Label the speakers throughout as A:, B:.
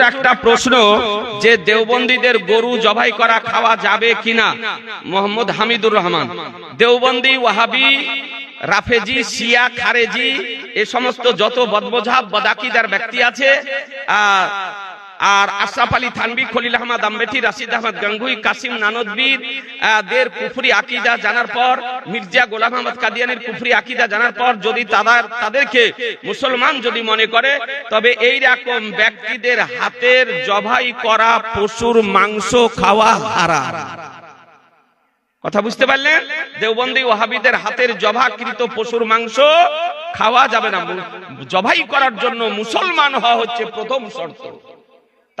A: একটা প্রশ্ন যে দেওবন্দীদের গরু জবাই করা খাওয়া যাবে কিনা? মোহাম্মদ হামিদুর রহমান। দেওবন্দি ওয়াহাবি রাফেজি শিয়া খারেজি এ সমস্ত যত বদমজাব বদাকিদার ব্যক্তি আছে আহ, আর আশরাফ আলী থানবি খলিল আহমদ আম্বেটি রাশিদ আহমদ গাঙ্গুই কাসিম নানদবীর দের কুফরি আকিদা জানার পর, মির্জা গোলাম আহমদ কাদিয়ানের কুফরি আকিদা জানার পর যদি তাদের তাদেরকে মুসলমান যদি মনে করে, তবে এই রকম ব্যক্তিদের হাতের জবাই করা পশুর মাংস খাওয়া হারাম। কথা বুঝতে পারলেন? দেওবন্দি ওহাবিদের হাতের জবাকৃত পশুর মাংস খাওয়া যাবে না। জবাই করার জন্য মুসলমান হওয়া হচ্ছে প্রথম শর্ত।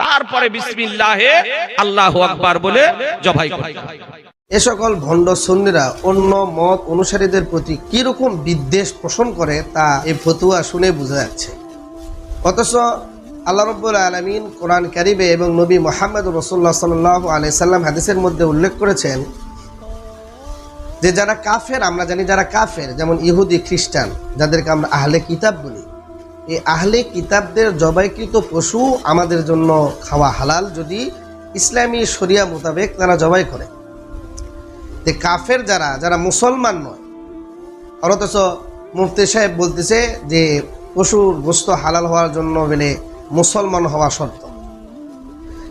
A: তারপরে বিসমিল্লাহে আল্লাহ আকবার বলে জবাই
B: এ সকল ভণ্ড সন্নিরা অন্য মত অনুসারীদের প্রতি কীরকম বিদ্বেষ পোষণ করে তা এই ফতুয়া শুনে বোঝা যাচ্ছে। অথচ আল্লাহ রব্বুল আলমিন কোরআন কারিবে এবং নবী মোহাম্মদ রসুল্লাহ সাল্লাহ আলাই সাল্লাম হাদিসের মধ্যে উল্লেখ করেছেন যে যারা কাফের, আমরা জানি যারা কাফের, যেমন ইহুদি, খ্রিস্টান, যাদেরকে আমরা আহলে কিতাব বলি। এই আহলে কিতাবদের জবাইকৃত পশু আমাদের জন্য খাওয়া হালাল যদি ইসলামী শরিয়া মোতাবেক তারা জবাই করে। যে কাফের যারা যারা মুসলমান নয়, অথচ মুফতি সাহেব বলতেছে যে পশুর গোস্ত হালাল হওয়ার জন্য বলে মুসলমান হওয়া শর্ত।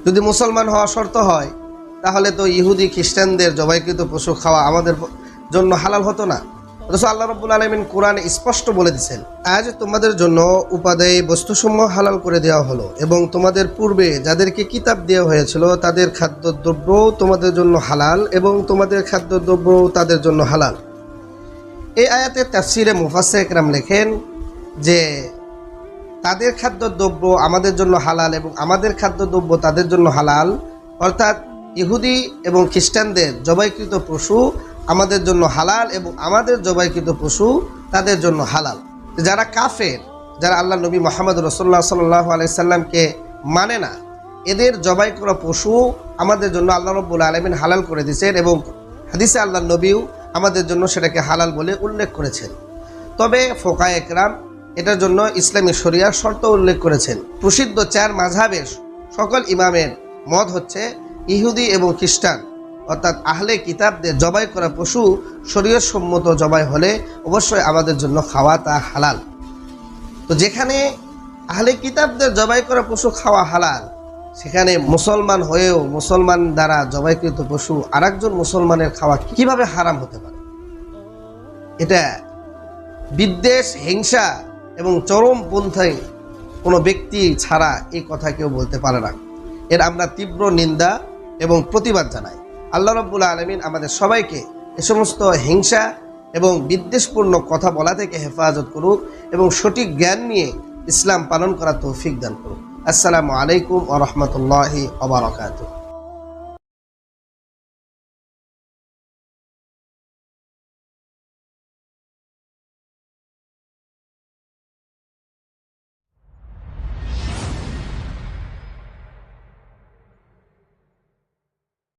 B: যদি মুসলমান হওয়া শর্ত হয়, তাহলে তো ইহুদি খ্রিস্টানদের জবাইকৃত পশু খাওয়া আমাদের জন্য হালাল হতো না। অথচ আল্লাহ রব্বুল আলমিন কোরআনে স্পষ্ট বলে দিচ্ছেন আজ তোমাদের জন্য উপাদেয় বস্তুসমূহ হালাল করে দেওয়া হলো এবং তোমাদের পূর্বে যাদেরকে কিতাব দেওয়া হয়েছিল, তাদের খাদ্য খাদ্যদ্রব্য তোমাদের জন্য হালাল এবং তোমাদের খাদ্য খাদ্যদ্রব্য তাদের জন্য হালাল। এই আয়াতের তাফসিরে মুফাসে একরাম লেখেন যে, তাদের খাদ্যদ্রব্য আমাদের জন্য হালাল এবং আমাদের খাদ্যদ্রব্য তাদের জন্য হালাল, অর্থাৎ ইহুদি এবং খ্রিস্টানদের জবাইকৃত পশু আমাদের জন্য হালাল এবং আমাদের জবাইকৃত পশু তাদের জন্য হালাল। যারা কাফের, যারা আল্লাহ নবী মোহাম্মদ রসোল্লা সাল্লাহ আলাইসাল্লামকে মানে না, এদের জবাই করা পশু আমাদের জন্য আল্লাহ রব্বুল আলমিন হালাল করে দিয়েছেন এবং হাদিসে আল্লাহ নবীও আমাদের জন্য সেটাকে হালাল বলে উল্লেখ করেছেন। তবে ফোকা একরাম এটার জন্য ইসলামী শরিয়ার শর্ত উল্লেখ করেছেন। প্রসিদ্ধ চার মাঝাবের সকল ইমামের মত হচ্ছে ইহুদি এবং খ্রিস্টান, অর্থাৎ আহলে কিতাবদের জবাই করা পশু শরীয় সম্মত জবাই হলে অবশ্যই আমাদের জন্য খাওয়া তা হালাল। তো যেখানে আহলে কিতাবদের জবাই করা পশু খাওয়া হালাল, সেখানে মুসলমান হয়েও মুসলমান দ্বারা জবাইকৃত পশু আরেকজন মুসলমানের খাওয়া কীভাবে হারাম হতে পারে? এটা বিদ্বেষ, হিংসা এবং চরমপন্থায় কোনো ব্যক্তি ছাড়া এই কথা কেউ বলতে পারে না। এর আমরা তীব্র নিন্দা এবং প্রতিবাদ জানাই। আল্লাহ রব্বুল আলমিন আমাদের সবাইকে এ সমস্ত হিংসা এবং বিদ্বেষপূর্ণ কথা বলা থেকে হেফাজত করুক এবং সঠিক জ্ঞান নিয়ে ইসলাম পালন করা তৌফিক দান করুক। আসসালামু আলাইকুম আ রহমতুল্লাহি